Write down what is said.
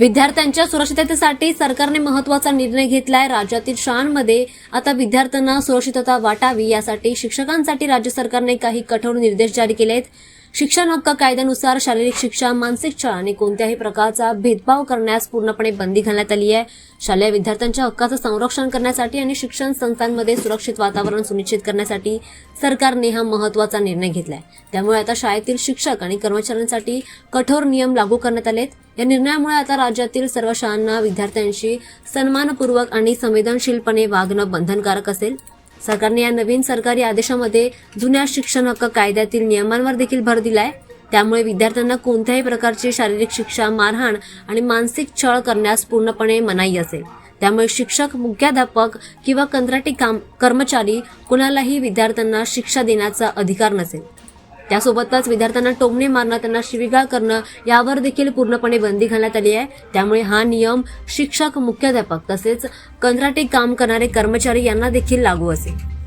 विद्यार्थ्यांच्या सुरक्षिततेसाठी सरकारने महत्त्वाचा निर्णय घेतलाय. राज्यातील शाळांमध्ये आता विद्यार्थ्यांना सुरक्षितता वाटावी यासाठी शिक्षकांसाठी राज्य सरकारने काही कठोर निर्देश जारी केले आहेत शिक्षण हक्क कायद्यानुसार शारीरिक शिक्षा मानसिक छळ आणि कोणत्याही प्रकारचा भेदभाव करण्यास पूर्णपणे बंदी घालण्यात आली आहे. शालेय विद्यार्थ्यांच्या हक्काचं संरक्षण करण्यासाठी आणि शिक्षण संस्थांमध्ये सुरक्षित वातावरण सुनिश्चित करण्यासाठी सरकारने हा महत्त्वाचा निर्णय घेतलाय. त्यामुळे आता शाळेतील शिक्षक आणि कर्मचाऱ्यांसाठी कठोर नियम लागू करण्यात आलेत. या निर्णयामुळे आता राज्यातील सर्व शाळांना विद्यार्थ्यांशी सन्मानपूर्वक आणि संवेदनशीलपणे वागणं बंधनकारक असेल. सरकारने या नवीन सरकारी आदेशामध्ये जुन्या शिक्षण हक्क कायद्यातील नियमांवर देखील भर दिलाय. त्यामुळे विद्यार्थ्यांना कोणत्याही प्रकारची शारीरिक शिक्षा मारहाण आणि मानसिक छळ करण्यास पूर्णपणे मनाई असेल. त्यामुळे शिक्षक मुख्याध्यापक किंवा कंत्राटी काम कर्मचारी कुणालाही विद्यार्थ्यांना शिक्षा देण्याचा अधिकार नसेल. त्यासोबतच विद्यार्थ्यांना टोमणे मारणं त्यांना शिवीगाळ करणं यावर देखील पूर्णपणे बंदी घालण्यात आली आहे. त्यामुळे हा नियम शिक्षक मुख्याध्यापक तसेच कंत्राटी काम करणारे कर्मचारी यांना देखील लागू असेल.